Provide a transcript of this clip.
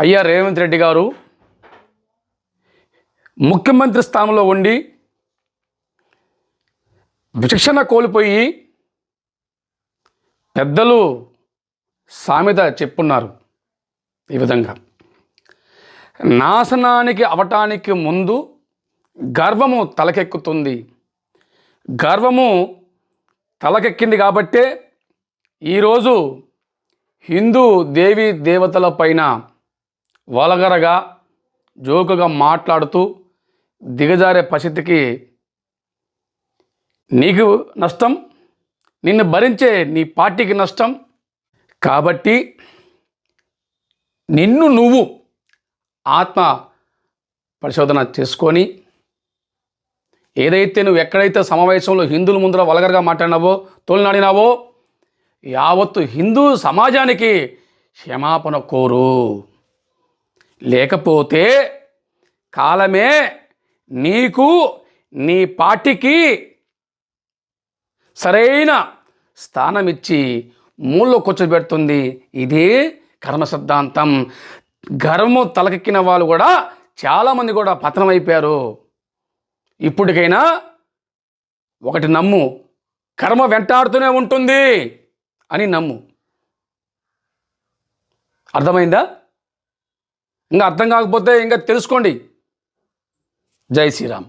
అయ్యా రేవంత్ రెడ్డి గారు ముఖ్యమంత్రి స్థానంలో ఉండి విచక్షణ కోల్పోయి పెద్దలు సామెత చెప్పున్నారు ఈ విధంగా. నాశనానికి అవటానికి ముందు గర్వము తలకెక్కుతుంది. గర్వము తలకెక్కింది కాబట్టే ఈరోజు హిందూ దేవీ దేవతల పైన వలగరగా జోకుగా మాట్లాడుతూ దిగజారే పరిస్థితికి నీకు నష్టం నిన్ను భరించే నీ పార్టీకి నష్టం. కాబట్టి నిన్ను నువ్వు ఆత్మ పరిశోధన చేసుకొని ఏదైతే నువ్వు ఎక్కడైతే సమావేశంలో హిందువుల ముందర వలగరగా మాట్లాడినావో తోలినాడినావో యావత్తు హిందూ సమాజానికి క్షమాపణ కోరు. లేకపోతే కాలమే నీకు నీ పార్టీకి సరైన స్థానం ఇచ్చి మూల్లో కూర్చోబెడుతుంది. ఇదే కర్మ సిద్ధాంతం. గర్వము తలకెక్కిన వాళ్ళు కూడా చాలామంది కూడా పతనం అయిపోయారు ఇప్పటికైనా ఒకటి నమ్ము కర్మ వెంటాడుతూనే ఉంటుంది అని నమ్ము. అర్థమైందా? ఇంకా అర్థం కాకపోతే ఇంకా తెలుసుకోండి. జై శ్రీరామ్.